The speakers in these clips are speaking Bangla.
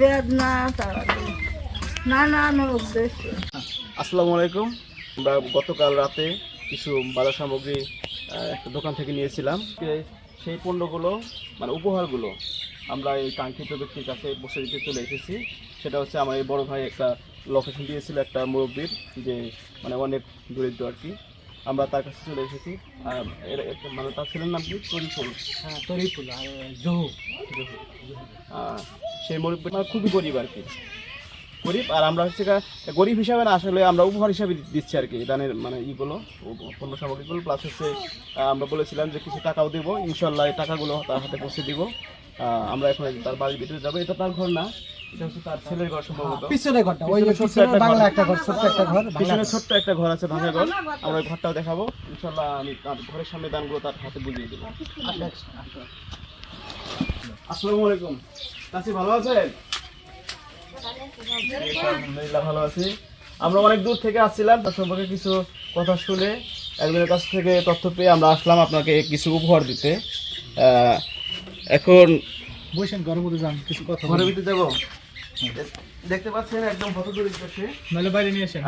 বেদনা নানান উদ্দেশ্য। আসসালামু আলাইকুম। আমরা গতকাল রাতে কিছু বাজার সামগ্রী একটা দোকান থেকে নিয়েছিলাম। সেই পণ্যগুলো মানে উপহারগুলো আমরা এই কাঙ্ক্ষিত ব্যক্তির কাছে বসে দিতে চলে এসেছি। সেটা হচ্ছে আমার এই বড় ভাই একটা লোকেশন দিয়েছিল একটা মুরব্বীর যে মানে অনেক দরিদ্র আর কি। আমরা তার কাছে চলে এসেছি। মানে তার ছেলের নাম কি? তরিফুল। হ্যাঁ তরিফুল আর জহু সেই মুরব্বী মানে খুবই গরিব আর কি। গরিব আর আমরা হচ্ছে গরিব হিসাবে না আসলে আমরা উপহার হিসাবে দিচ্ছি আর কি দানের মানে ইগুলো পণ্য সামগ্রীগুলো প্লাস হচ্ছে আমরা বলেছিলাম যে কিছু টাকাও দেবো ইনশাল্লাহ এই টাকাগুলো তার হাতে পৌঁছে দিব। আমরা এখন তার বাড়ির ভিতরে যাব এটা তার ঘর না এটা হচ্ছে তার ছেলের ঘর সম্ভবত। পিছনে ঘরটা ওই ছোট্ট একটা বাংলা ঘর। একটা ঘর ছোট্ট একটা ঘর পিছনে ছোট্ট একটা ঘর আছে ভাঙা ঘর আমরা ওই ঘরটাও দেখাবো। ইনশাল্লাহ আমি তার ঘরের সামনে দানগুলো তার হাতে বুঝিয়ে দেবো। আসসালামু আলাইকুম। চাচি ভালো আছেন? আলহামদুলিল্লাহ ভালো আছি। আমরা অনেক দূর থেকে আসছিলাম তার সম্পর্কে কিছু কথা শুনে একজনের কাছ থেকে তথ্য পেয়ে আমরা আসলাম আপনাকে কিছু উপহার দিতে। এখন বসেন ঘরের মধ্যে যান কিছু কথা ঘরের ভিতরে যাব? দেখতে পাচ্ছেন একদম ভদ্র দরিদ্র সে নাহলে বাইরে নিয়ে আসেন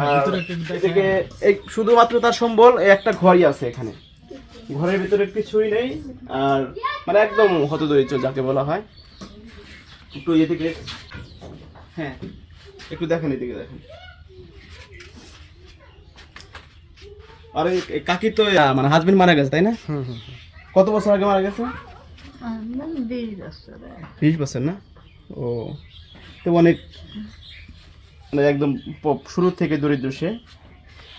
এদিকে এই শুধুমাত্র তার সম্বল এই একটা ঘরই আছে এখানে। ঘরের ভিতরে কিছুই নেই আর মানে একদম হতদরিদ্র যাকে বলা হয়। একটু এদিকে। হ্যাঁ একটু দেখেন এদিকে দেখেন। আর কাকি তো মানে হাজবেন্ড মারা গেছে তাই না? কত বছর আগে মারা গেছে? বিশ বছর না? ও তো অনেক মানে একদম প- শুরু থেকে দরিদ্র সে।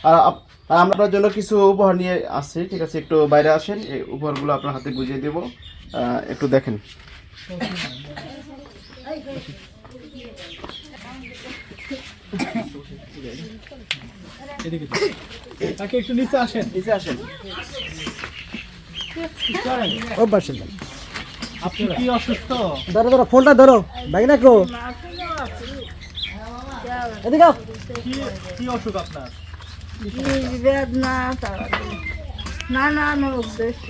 আর আমরা আপনার জন্য কিছু উপহার নিয়ে আসছি ঠিক আছে? একটু বাইরে আসেন এই উপহারগুলো আপনার হাতে বুঝিয়ে দেবো। একটু দেখেন। তাকে একটু নিচে আসেন। নিচে আসেন। ও বসেন আপনি কি অসুস্থ? ধরো ধরো ফোনটা ধরো। এদিকে আও। কি কি অসুখ আপনার? বিষ বেদনা তারা নানান উদ্দেশ্য